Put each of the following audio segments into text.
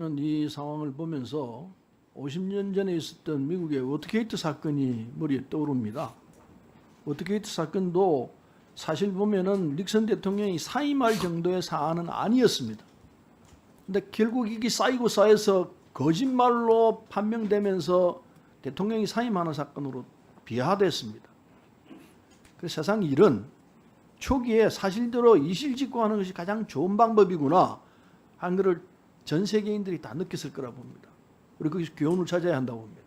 이 상황을 보면서 50년 전에 있었던 미국의 워터게이트 사건이 머리에 떠오릅니다. 워터게이트 사건도 사실 보면은 닉슨 대통령이 사임할 정도의 사안은 아니었습니다. 근데 결국 이게 쌓이고 쌓여서 거짓말로 판명되면서 대통령이 사임하는 사건으로 비하됐습니다. 그 세상 일은 초기에 사실대로 이실직고하는 것이 가장 좋은 방법이구나 한 것을 전 세계인들이 다 느꼈을 거라 봅니다. 우리 거기서 교훈을 찾아야 한다고 봅니다.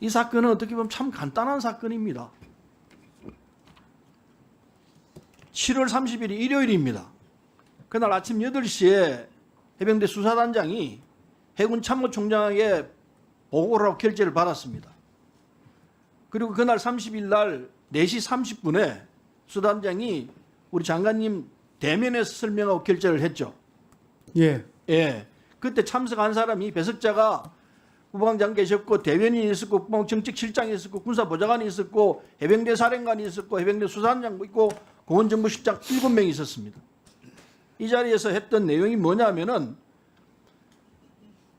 이 사건은 어떻게 보면 참 간단한 사건입니다. 7월 30일이 일요일입니다. 그날 아침 8시에 해병대 수사단장이 해군 참모총장에게 보고를 하고 결재를 받았습니다. 그리고 그날 30일 날 4시 30분에 수단장이 우리 장관님 대면에서 설명하고 결재를 했죠. 예. 예. 그때 참석한 사람이 배석자가 국방장 계셨고 대변인이 있었고 국방 정책실장이 있었고 군사보좌관이 있었고 해병대 사령관이 있었고 해병대 수산장 있고 공원정보실장 일곱 명이 있었습니다. 이 자리에서 했던 내용이 뭐냐면은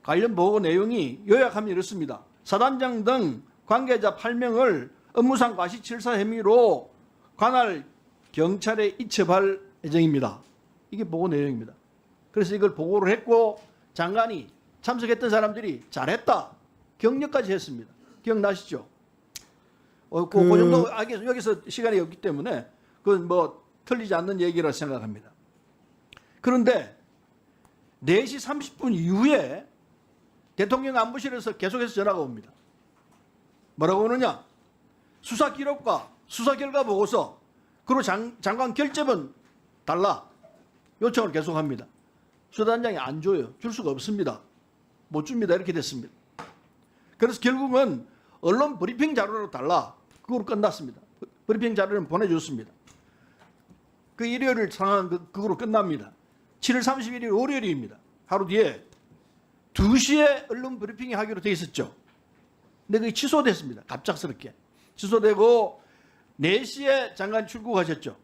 관련 보고 내용이 요약하면 이렇습니다. 사단장 등 관계자 8명을 업무상 과시칠사 혐의로 관할 경찰에 이첩할 예정입니다. 이게 보고 내용입니다. 그래서 이걸 보고를 했고 장관이 참석했던 사람들이 잘했다 격려까지 했습니다. 기억나시죠? 어, 그, 그 그- 정도 여기서 시간이 없기 때문에 그건 뭐 틀리지 않는 얘기라 생각합니다. 그런데 4시 30분 이후에 대통령 안보실에서 계속해서 전화가 옵니다. 뭐라고 오느냐? 수사 기록과 수사 결과 보고서 그리고 장, 장관 결재문 달라 요청을 계속합니다. 수단장이 안 줘요. 줄 수가 없습니다. 못 줍니다. 이렇게 됐습니다. 그래서 결국은 언론 브리핑 자료로 달라. 그거로 끝났습니다. 브리핑 자료는 보내줬습니다. 그 일요일 상황 그, 그거로 끝납니다. 7월 31일 월요일입니다. 하루 뒤에 2시에 언론 브리핑이 하기로 돼 있었죠. 근데 그게 취소됐습니다. 갑작스럽게. 취소되고 4시에 장관 출국하셨죠.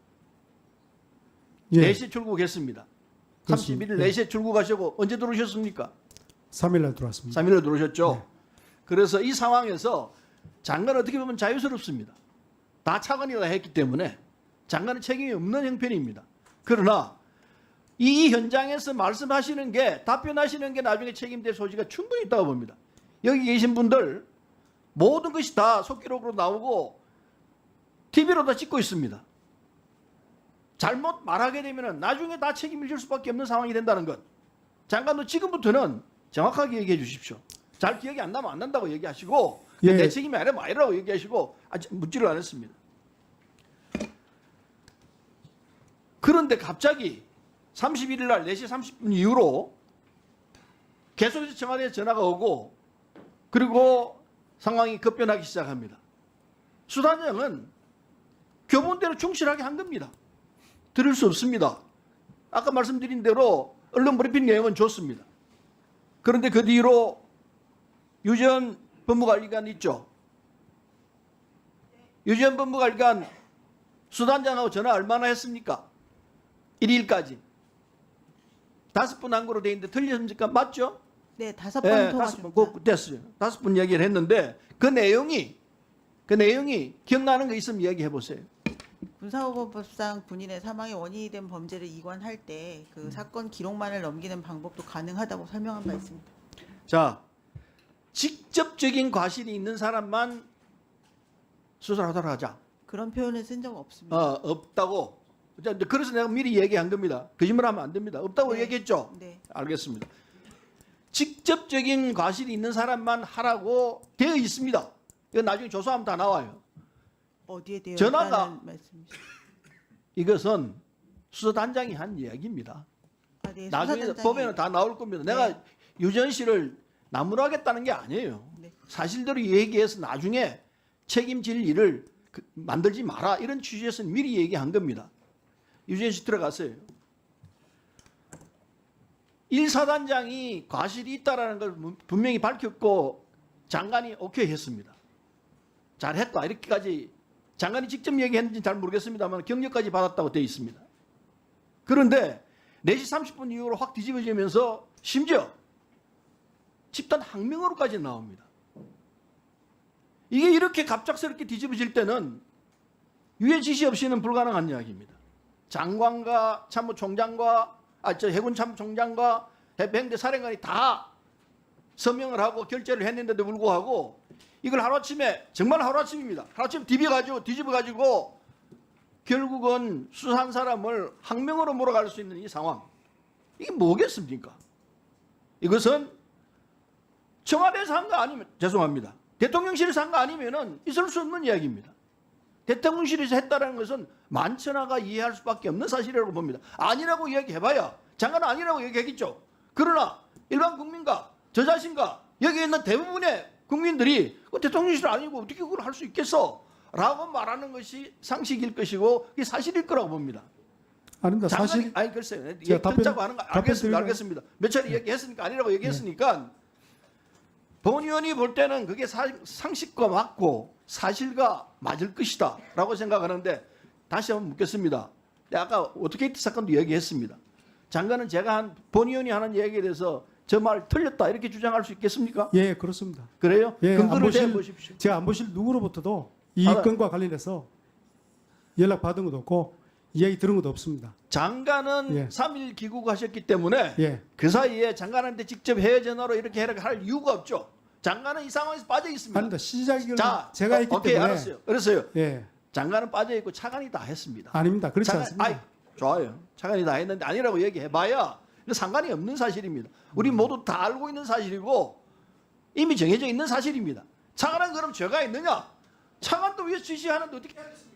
예. 4시에 출국했습니다. 그렇습니다. 31일 4시에 출국하시고 언제 들어오셨습니까? 3일 날 들어왔습니다. 3일에 들어오셨죠. 네. 그래서 이 상황에서 장관은 어떻게 보면 자유스럽습니다. 다 차관이다 했기 때문에 장관은 책임이 없는 형편입니다. 그러나 이 현장에서 말씀하시는 게 답변하시는 게 나중에 책임될 소지가 충분히 있다고 봅니다. 여기 계신 분들 모든 것이 다 속기록으로 나오고 TV로 다 찍고 있습니다. 잘못 말하게 되면 나중에 다 책임을 질 수밖에 없는 상황이 된다는 것. 장관도 지금부터는 정확하게 얘기해 주십시오. 잘 기억이 안 나면 안 난다고 얘기하시고 예. 내 책임이 아니라 아니라고 얘기하시고 아직 묻지를 않았습니다. 그런데 갑자기 31일 날 4시 30분 이후로 계속해서 청와대에 전화가 오고 그리고 상황이 급변하기 시작합니다. 수단장은 교본대로 충실하게 한 겁니다. 들을 수 없습니다. 아까 말씀드린 대로 언론 브리핑 내용은 좋습니다. 그런데 그 뒤로 유전 법무관리관 있죠. 유전 법무관리관 수단장하고 전화 얼마나 했습니까? 1일까지. 다섯 분 한 거로 돼 있는데 틀렸습니까? 맞죠? 네, 다섯 번 예, 통화 다섯 번. 그, 됐어요. 다섯 분 얘기를 했는데 그 내용이 그 내용이 기억나는 거 있으면 얘기해 보세요. 군사법상 군인의 사망의 원인이 된 범죄를 이관할 때그 음. 사건 기록만을 넘기는 방법도 가능하다고 설명한 바 있습니다. 자, 직접적인 과실이 있는 사람만 수사를 하도록 하자. 그런 표현을 쓴 적 없습니다. 어, 없다고. 자, 이제 그래서 내가 미리 얘기한 겁니다. 거짓말하면 안 됩니다. 없다고 네. 얘기했죠. 네. 알겠습니다. 직접적인 과실이 있는 사람만 하라고 되어 있습니다. 이거 나중에 조사하면 다 나와요. 어디에 대해 전화가- 말씀이시죠? 이것은 수사단장이 한 이야기입니다. 아, 네, 나중에 수사단장이- 법에는 다 나올 겁니다. 네. 내가 유전 씨를 나무라겠다는 게 아니에요. 네. 사실대로 얘기해서 나중에 책임질 일을 그- 만들지 마라 이런 취지에서 미리 얘기한 겁니다. 유전 씨 들어가세요. 일사단장이 과실이 있다라는 걸 문- 분명히 밝혔고 장관이 오케이 했습니다. 잘했다 이렇게까지 장관이 직접 얘기했는지 잘 모르겠습니다만 경력까지 받았다고 되어 있습니다. 그런데 4시 30분 이후로 확 뒤집어지면서 심지어 집단 항명으로까지 나옵니다. 이게 이렇게 갑작스럽게 뒤집어질 때는 유해 지시 없이는 불가능한 이야기입니다. 장관과 참모총장과 아 저 해군 참모총장과 해병대 사령관이 다 서명을 하고 결재를 했는데도 불구하고 이걸 하루아침에 정말 하루아침입니다. 하루아침 뒤집어가지고 뒤집어가지고 결국은 수사한 사람을 항명으로 몰아갈 수 있는 이 상황 이게 뭐겠습니까? 이것은 청와대에서 한 거 아니면 죄송합니다. 대통령실에서 한 거 아니면은 있을 수 없는 이야기입니다. 대통령실에서 했다는 것은 만천하가 이해할 수밖에 없는 사실이라고 봅니다. 아니라고 이야기해봐야 장관은 아니라고 얘기하겠죠. 그러나 일반 국민과 저 자신과 여기 있는 대부분의 국민들이 그 대통령실 아니고 어떻게 그걸 할 수 있겠어? 라고 말하는 것이 상식일 것이고 그게 사실일 거라고 봅니다. 아닙니다. 장관이- 사실 아니 글쎄요. 제가 얘기 답변- 듣자고 하는 거 알겠습니다. 알겠습니다. 몇 차례 얘기했으니까 아니라고 얘기했으니까 본 의원이 볼 때는 그게 사- 상식과 맞고 사실과 맞을 것이다 라고 생각하는데 다시 한번 묻겠습니다. 네, 아까 오토게이트 사건도 얘기했습니다. 장관은 제가 한 본 의원이 하는 얘기에 대해서 저 말 틀렸다 이렇게 주장할 수 있겠습니까? 예 그렇습니다. 그래요? 예, 근거를 안보실- 대보십시오. 제가 안 보실 누구로부터도 이 알아요. 건과 관련해서 연락 받은 것도 없고 이야기 들은 것도 없습니다. 장관은 예. 3일 귀국하셨기 때문에 예, 그 사이에 장관한테 직접 해외 전화로 이렇게 해라 할 이유가 없죠. 장관은 이 상황에서 빠져 있습니다. 아닙니다. 시작을 자, 제가 어, 했기 오케이, 때문에 알았어요. 그래서요. 예, 장관은 빠져 있고 차관이 다 했습니다. 아닙니다. 그렇지 않습니다. 아이, 좋아요. 차관이 다 했는데 아니라고 얘기해봐야 상관이 없는 사실입니다. 우리 모두 다 알고 있는 사실이고 이미 정해져 있는 사실입니다. 차관은 그럼 죄가 있느냐? 차관도 위에서 지시하는데 어떻게 하겠습니까?